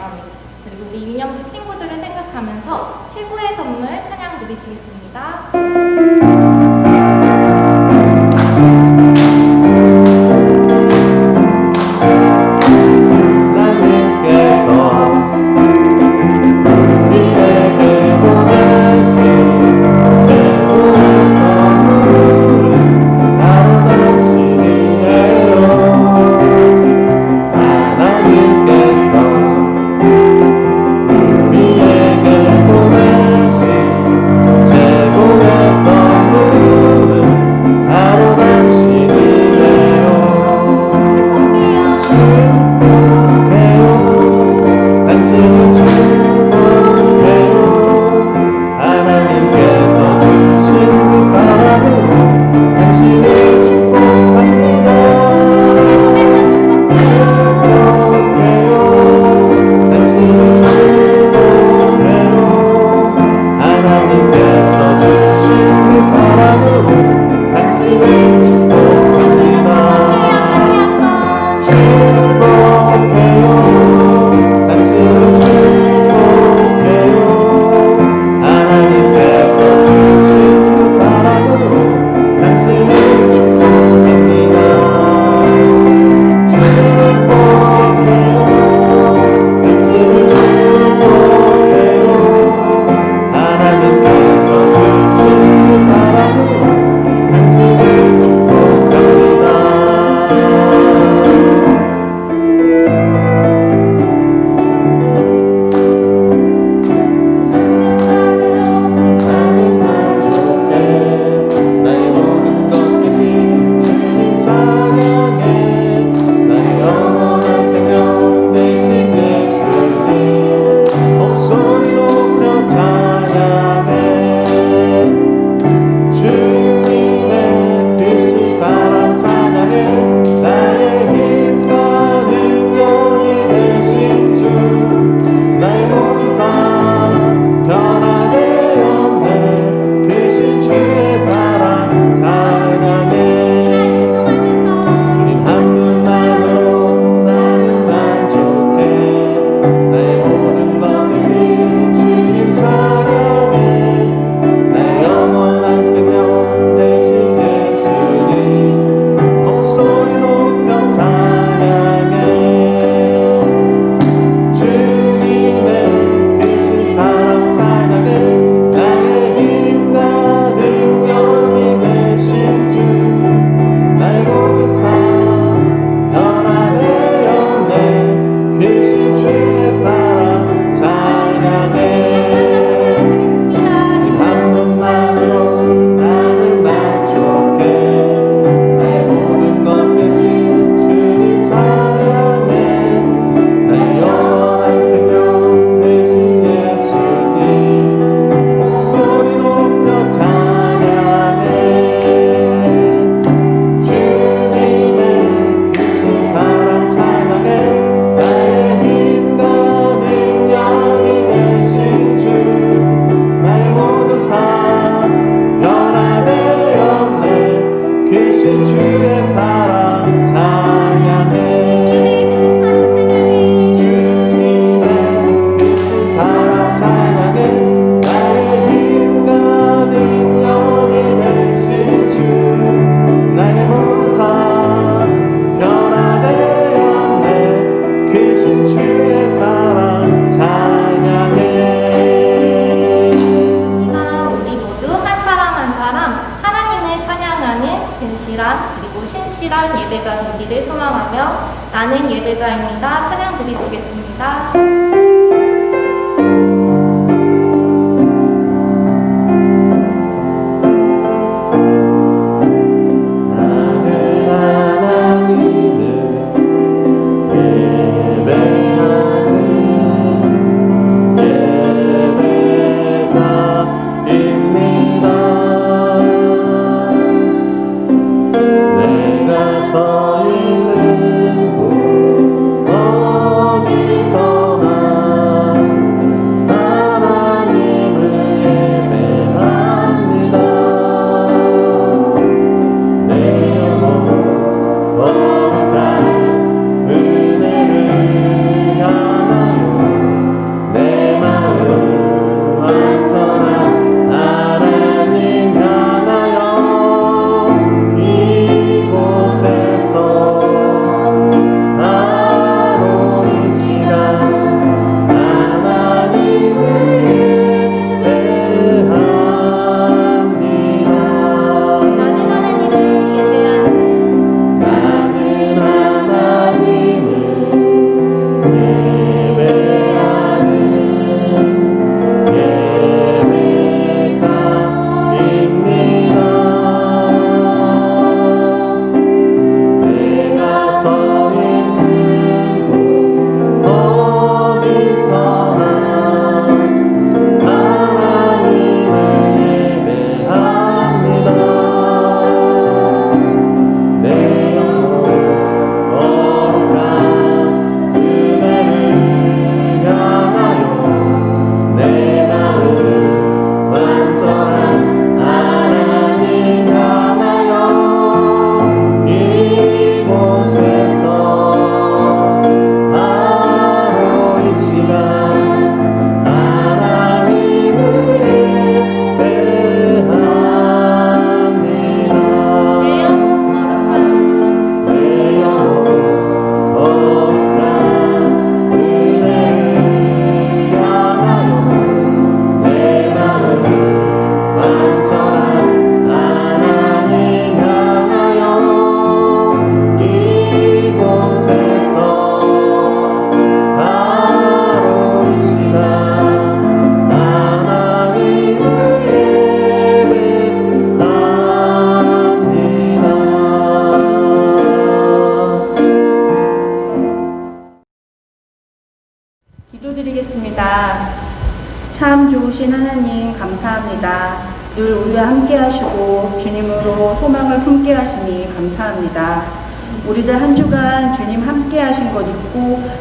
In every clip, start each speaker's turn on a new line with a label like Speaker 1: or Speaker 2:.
Speaker 1: 마음 그리고 우리 윤영 친구들을 생각하면서 최고의 선물 찬양 드리시겠습니다.
Speaker 2: Jesus.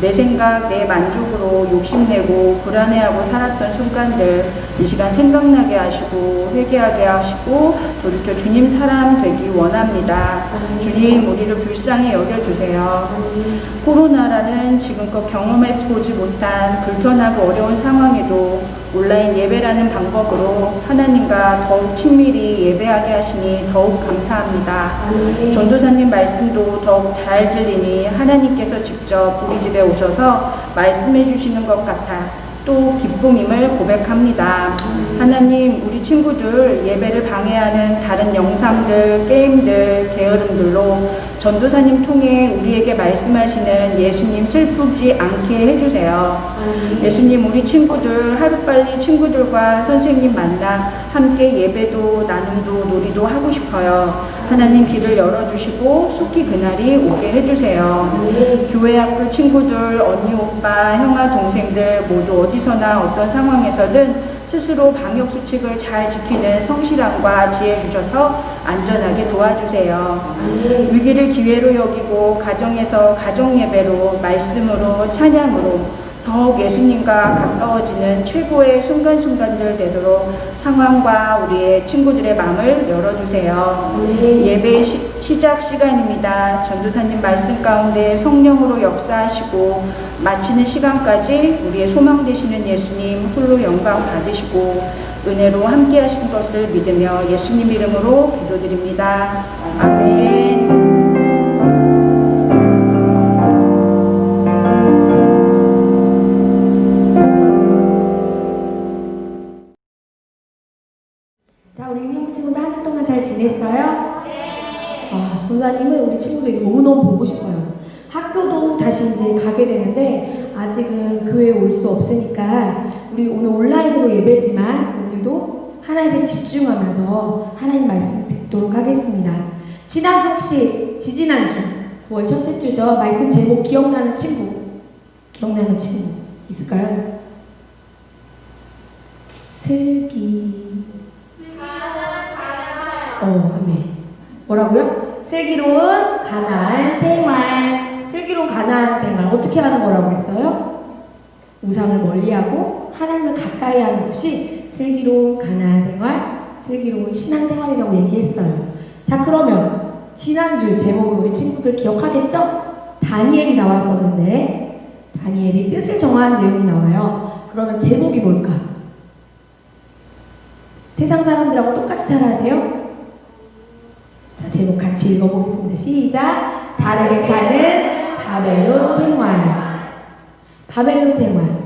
Speaker 2: 내 생각, 내 만족으로 욕심내고 불안해하고 살았던 순간들 이 시간 생각나게 하시고 회개하게 하시고 돌이켜 주님 사람 되기 원합니다. 주님 우리를 불쌍히 여겨주세요. 코로나라는 지금껏 경험해 보지 못한 불편하고 어려운 상황에도 온라인 예배라는 방법으로 하나님과 더욱 친밀히 예배하게 하시니 더욱 감사합니다. 전도사님 말씀도 더욱 잘 들리니 하나님께서 직접 우리 집에 오셔서 말씀해 주시는 것 같아 또 기쁨임을 고백합니다. 하나님, 우리 친구들 예배를 방해하는 다른 영상들, 게임들, 게으름들로 전도사님 통해 우리에게 말씀하시는 예수님 슬프지 않게 해주세요. 예수님, 우리 친구들 하루빨리 친구들과 선생님 만나 함께 예배도 나눔도 놀이도 하고 싶어요. 하나님 길을 열어주시고 속히 그날이 오게 해주세요. 교회 앞을 친구들, 언니, 오빠, 형아, 동생들 모두 어디서나 어떤 상황에서든 스스로 방역 수칙을 잘 지키는 성실함과 지혜 주셔서 안전하게 도와주세요. 위기를 기회로 여기고 가정에서 가정 예배로 말씀으로 찬양으로 더욱 예수님과 가까워지는 최고의 순간순간들 되도록 상황과 우리의 친구들의 마음을 열어주세요. 예배 시, 시작 시간입니다. 전도사님 말씀 가운데 성령으로 역사하시고 마치는 시간까지 우리의 소망 되시는 예수님 홀로 영광 받으시고 은혜로 함께 하신 것을 믿으며 예수님 이름으로 기도드립니다. 아멘.
Speaker 3: 자, 우리 인형 친구들 한주 동안 잘 지냈어요? 네. 아, 전사님은 우리 친구들이 너무너무 보고 싶어요. 학교도 다시 이제 가게 되는데 아직은 교회에 올 수 없으니까 우리 오늘 온라인으로 예배지만 오늘도 하나님께 집중하면서 하나님 말씀 듣도록 하겠습니다. 지난주 혹시 지지난주 9월 첫째 주죠. 말씀 제목 기억나는 친구 기억나는 친구 있을까요? 슬기 어, 아멘. 뭐라고요? 슬기로운 가나안 생활. 슬기로운 가나안 생활. 어떻게 하는 거라고 했어요? 우상을 멀리하고 하나님을 가까이 하는 것이 슬기로운 가나안 생활, 슬기로운 신앙 생활이라고 얘기했어요. 자, 그러면 지난주 제목은 우리 친구들 기억하겠죠? 다니엘이 나왔었는데 다니엘이 뜻을 정한 내용이 나와요. 그러면 제목이 뭘까? 세상 사람들하고 똑같이 살아야 돼요? 자, 제목 같이 읽어보겠습니다. 시작. 다르게 사는 바벨론 생활. 바벨론 생활.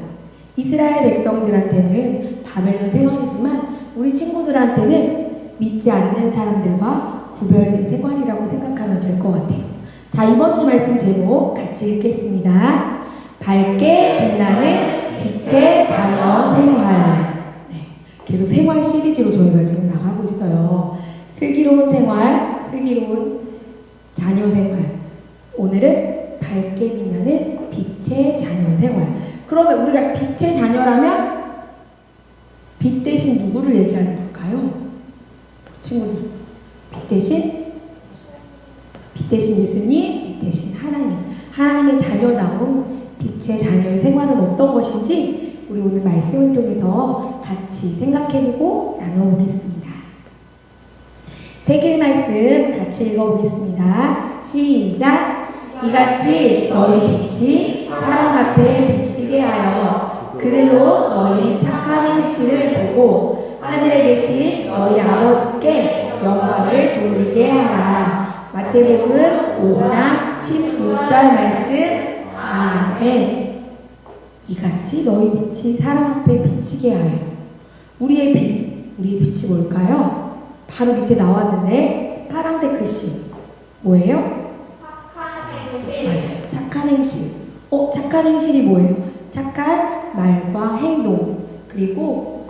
Speaker 3: 이스라엘 백성들한테는 바벨론 생활이지만 우리 친구들한테는 믿지 않는 사람들과 구별된 생활이라고 생각하면 될 것 같아요. 자, 이번 주 말씀 제목 같이 읽겠습니다. 밝게 빛나는 빛의 자녀 생활. 네, 계속 생활 시리즈로 저희가 지금 나가고 있어요. 슬기로운 생활, 슬기로운 자녀 생활. 오늘은 밝게 빛나는 빛의 자녀 생활. 그러면 우리가 빛의 자녀라면 빛 대신 누구를 얘기하는 걸까요? 친구들. 빛 대신 빛 대신 예수님, 빛 대신 하나님. 하나님의 자녀다운 빛의 자녀의 생활은 어떤 것인지 우리 오늘 말씀을 통해서 같이 생각해보고 나눠보겠습니다. 세길 말씀 같이 읽어보겠습니다. 시작. 이같이 너희 빛이 사람 앞에 비치게 하여 그들로 너희 착한 행실을 보고 하늘에 계신 너희 아버지께 영광을 돌리게 하라. 마태복음 5장 16절 말씀. 아멘. 이같이 너희 빛이 사람 앞에 비치게 하여. 우리의 빛, 우리의 빛이 뭘까요? 바로 밑에 나왔는데 파란색 글씨 뭐예요? 맞아요. 착한 행실. 어, 착한 행실이 뭐예요? 착한 말과 행동. 그리고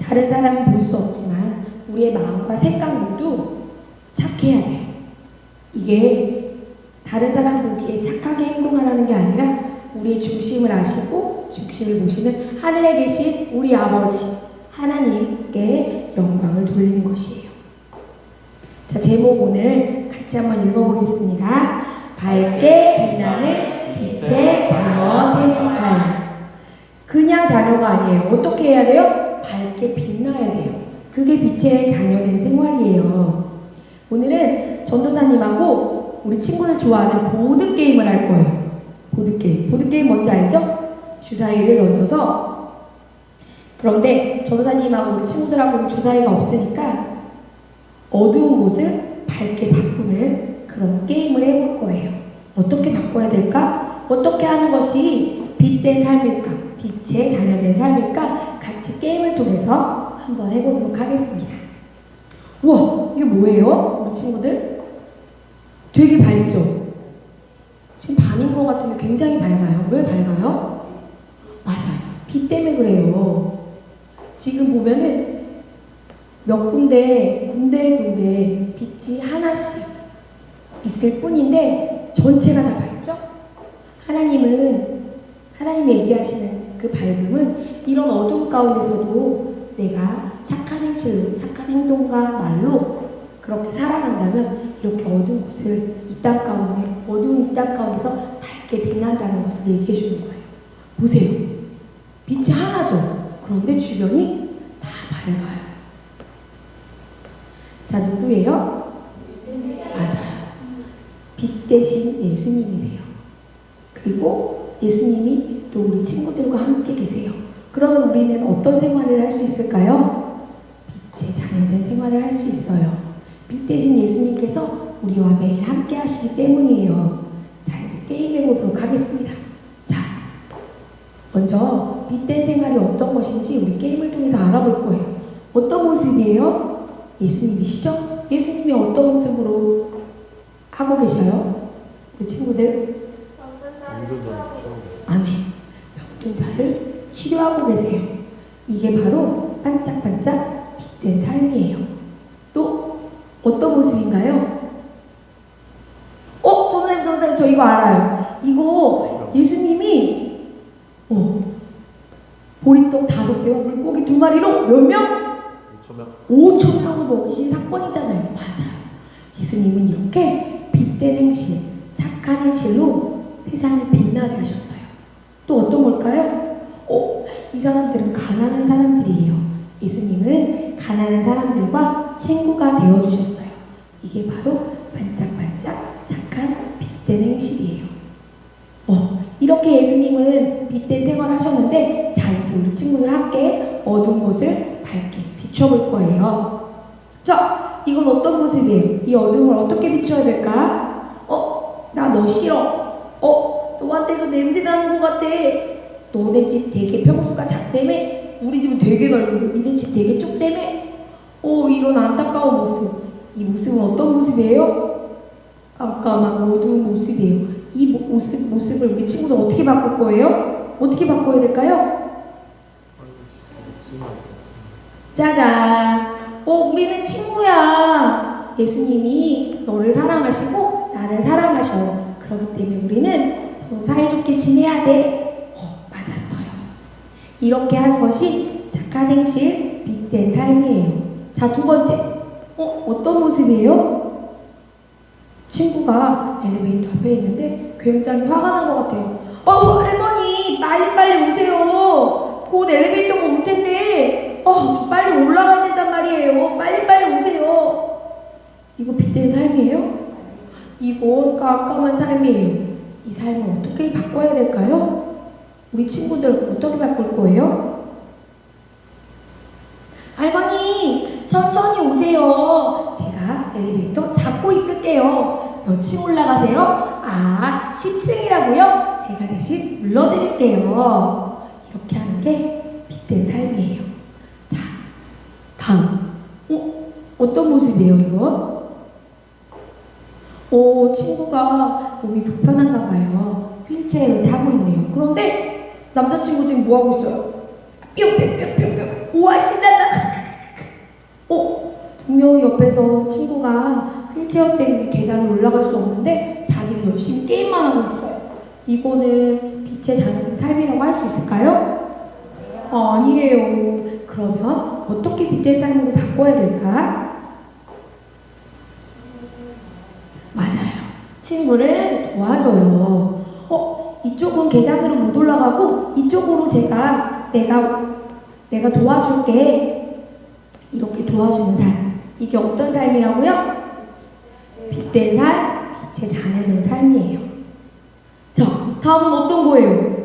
Speaker 3: 다른 사람은 볼 수 없지만 우리의 마음과 생각 모두 착해야 돼요. 이게 다른 사람 보기에 착하게 행동하라는 게 아니라 우리의 중심을 아시고 중심을 보시는 하늘에 계신 우리 아버지 하나님께 영광을 돌리는 것이에요. 자, 제목 오늘 같이 한번 읽어보겠습니다. 밝게 빛나는 빛의 자녀 생활. 그냥 자녀가 아니에요. 어떻게 해야 돼요? 밝게 빛나야 돼요. 그게 빛의 자녀된 생활이에요. 오늘은 전도사님하고 우리 친구들 좋아하는 보드게임을 할 거예요. 보드게임. 보드게임 뭔지 알죠? 주사위를 던져서 그런데 전도사님하고 우리 친구들하고는 주사위가 없으니까 어두운 곳을 밝게 바꾸는 그런 게임을 해볼 거예요. 어떻게 바꿔야 될까? 어떻게 하는 것이 빛된 삶일까? 빛의 자녀된 삶일까? 같이 게임을 통해서 한번 해보도록 하겠습니다. 우와, 이게 뭐예요? 우리 친구들? 되게 밝죠? 지금 밤인 것 같은데 굉장히 밝아요. 왜 밝아요? 맞아요. 빛 때문에 그래요. 지금 보면은 몇 군데, 군데 군데 빛이 하나씩 있을 뿐인데 전체가 다 밝죠? 하나님은 하나님이 얘기하시는 그 밝음은 이런 어둠 가운데서도 내가 착한 행실로, 착한 행동과 말로 그렇게 살아간다면 이렇게 어두운 곳을 이 땅 가운데, 어두운 이 땅 가운데서 밝게 빛난다는 것을 얘기해 주는 거예요. 보세요. 빛이 하나죠. 그런데 주변이 다 밝아요. 자, 누구예요? 맞아요. 빛 대신 예수님이세요. 그리고 예수님이 또 우리 친구들과 함께 계세요. 그러면 우리는 어떤 생활을 할 수 있을까요? 빛의 자녀된 생활을 할 수 있어요. 빛 대신 예수님께서 우리와 매일 함께 하시기 때문이에요. 자, 이제 게임해 보도록 하겠습니다. 자, 먼저 빛된 생활이 어떤 것인지 우리 게임을 통해서 알아볼 거예요. 어떤 모습이에요? 예수님이시죠? 예수님이 어떤 모습으로 하고 계셔요? 우리 친구들? 아멘. 병든 자를 치료하고 계세요. 이게 바로 반짝반짝 빛된 삶이에요. 또 어떤 모습인가요? 어, 전사님, 전사님, 저 이거 알아요. 이거 예수님이 어, 보리떡 다섯 개와 물고기 두 마리로 몇 명? 5천 명을 먹이신 사건이잖아요. 맞아요. 예수님은 이렇게 빛된 행실, 착한 행실로 세상을 빛나게 하셨어요. 또 어떤 걸까요? 어, 이 사람들은 가난한 사람들이에요. 예수님은 가난한 사람들과 친구가 되어주셨어요. 이게 바로 반짝반짝 착한 빛된 행실이에요. 어, 이렇게 예수님은 빛된 생활을 하셨는데, 자, 이제 우리 친구들 함께 어두운 곳을 밝게 비춰볼 거예요. 자, 이건 어떤 모습이에요? 이 어둠을 어떻게 비춰야 될까? 어, 나 너 싫어. 어, 너한테서 냄새 나는 것 같아. 너네 집 되게 평수가 작다며? 우리 집은 되게 넓은데 니네 집 되게 좁다며? 어, 이런 안타까운 모습. 이 모습은 어떤 모습이에요? 깜깜한 어두운 모습이에요. 이 모- 모습, 모습을 우리 친구들 어떻게 바꿀 거예요? 어떻게 바꿔야 될까요? 짜잔. 어, 우리는 친구야. 예수님이 너를 사랑하시고 나를 사랑하셔. 그렇기 때문에 우리는 서로 사이좋게 지내야 돼. 어, 맞았어요. 이렇게 하는 것이 착한 행실, 빛된 삶이에요. 자, 두 번째. 어, 어떤 모습이에요? 친구가 엘리베이터 앞에 있는데 굉장히 화가 난 것 같아요. 어, 할머니, 빨리빨리 오세요. 곧 엘리베이터가 올 텐데, 어, 빨리 올라가야 된단 말이에요. 빨리빨리 오세요. 이거 빛된 삶이에요? 이건 깜깜한 삶이에요. 이 삶을 어떻게 바꿔야 될까요? 우리 친구들 어떻게 바꿀 거예요? 할머니, 천천히 오세요. 제가 엘리베이터 잡고 있을게요. 몇 층 올라가세요? 아, 10층이라고요? 제가 대신 불러드릴게요. 이렇게 하는 게 빗된 삶이에요. 자, 다음. 어, 어떤 모습이에요, 이거? 오, 친구가 몸이 불편한가 봐요. 휠체어를 타고 있네요. 그런데 남자친구 지금 뭐 하고 있어요? 뿅뿅뿅뿅뿅. 우와, 신난다. 어, 분명히 옆에서 친구가 휠체어 때문에 계단을 올라갈 수 없는데 자기는 열심히 게임만 하고 있어요. 이거는 빛의 자녀된 삶이라고 할 수 있을까요? 어, 아니에요. 그러면 어떻게 빛된 삶으로 바꿔야 될까? 맞아요. 친구를 도와줘요. 어, 이쪽은 계단으로 못 올라가고 이쪽으로 제가 내가 내가 도와줄게. 이렇게 도와주는 삶. 이게 어떤 삶이라고요? 빛된 삶, 빛의 자녀된 삶이에요. 자, 다음은 어떤 거예요?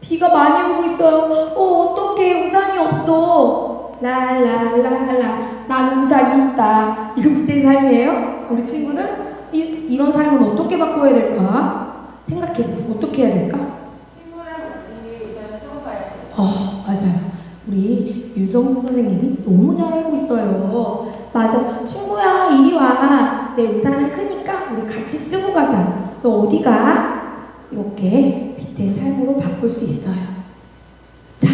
Speaker 3: 비가 많이 오고 있어요. 어, 어떡해. 우산이 없어. 랄랄랄라. 나는 우산이 있다. 이거 빛된 삶이에요? 우리 친구는 이, 이런 삶을 어떻게 바꿔야 될까? 생각해보세요. 어떻게 해야 될까? 어, 맞아요. 우리 유정수 선생님이 너무 잘 알고 있어요. 맞아. 친구야, 이리 와. 내 우산은 크니까 우리 같이 쓰고 가자. 너 어디 가? 이렇게 빛된 삶으로 바꿀 수 있어요. 자,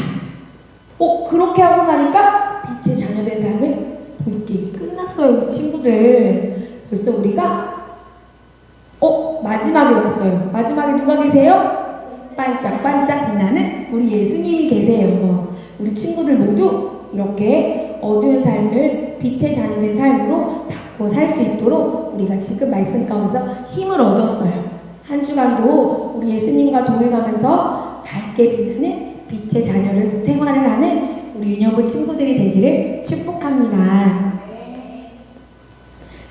Speaker 3: 어, 그렇게 하고 나니까 빛의 자녀된 삶을 볼게 끝났어요, 우리 친구들. 벌써 우리가 어, 마지막에 왔어요. 마지막에 누가 계세요? 반짝반짝 빛나는 우리 예수님이 계세요. 우리 친구들 모두 이렇게 어두운 삶을 빛의 자녀된 삶으로 바꿔 살 수 있도록 우리가 지금 말씀 가운데서 힘을 얻었어요. 한 주간도 우리 예수님과 동행하면서 밝게 빛나는 빛의 자녀를 생활을 하는 우리 윤여부 친구들이 되기를 축복합니다.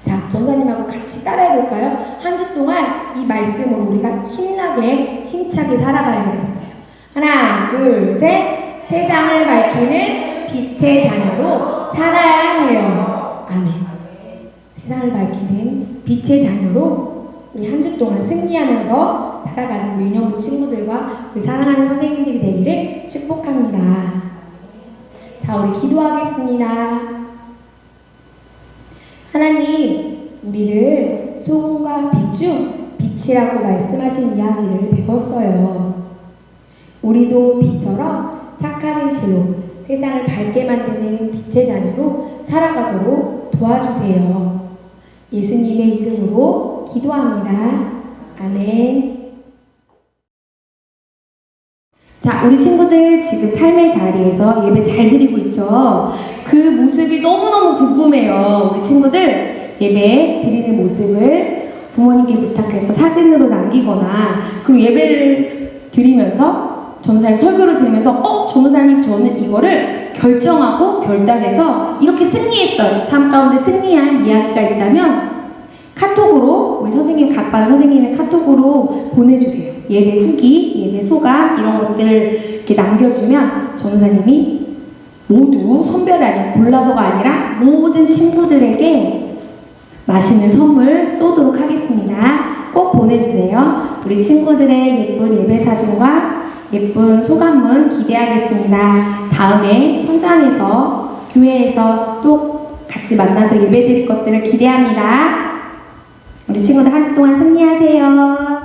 Speaker 3: 자, 전사님하고 같이 따라해 볼까요? 한 주 동안 이 말씀으로 우리가 힘나게, 힘차게 살아가야 되겠어요. 하나, 둘, 셋. 세상을 밝히는 빛의 자녀로 살아야 해요. 아멘. 세상을 밝히는 빛의 자녀로 우리 한 주 동안 승리하면서 살아가는 우리 친구들과 우리 사랑하는 선생님들이 되기를 축복합니다. 자, 우리 기도하겠습니다. 하나님, 우리를 소금과 빛중 빛이라고 말씀하신 이야기를 배웠어요. 우리도 빛처럼 착한 행실로 세상을 밝게 만드는 빛의 자녀로 살아가도록 도와주세요. 예수님의 이름으로 기도합니다. 아멘. 자, 우리 친구들 지금 삶의 자리에서 예배 잘 드리고 있죠? 그 모습이 너무너무 궁금해요. 우리 친구들 예배 드리는 모습을 부모님께 부탁해서 사진으로 남기거나 그리고 예배를 드리면서 전사님 설교를 들으면서 어? 전사님 저는 이거를 결정하고 결단해서 이렇게 승리했어요. 삶 가운데 승리한 이야기가 있다면 카톡으로 우리 선생님 각반 선생님의 카톡으로 보내주세요. 예배 후기, 예배 소감 이런 것들 이렇게 남겨주면 전사님이 모두 선별이 아니고 골라서가 아니라 모든 친구들에게 맛있는 선물 쏘도록 하겠습니다. 꼭 보내주세요. 우리 친구들의 예쁜 예배 사진과 예쁜 소감문 기대하겠습니다. 다음에 현장에서 교회에서 또 같이 만나서 예배 드릴 것들을 기대합니다. 우리 친구들 한 주 동안 승리하세요.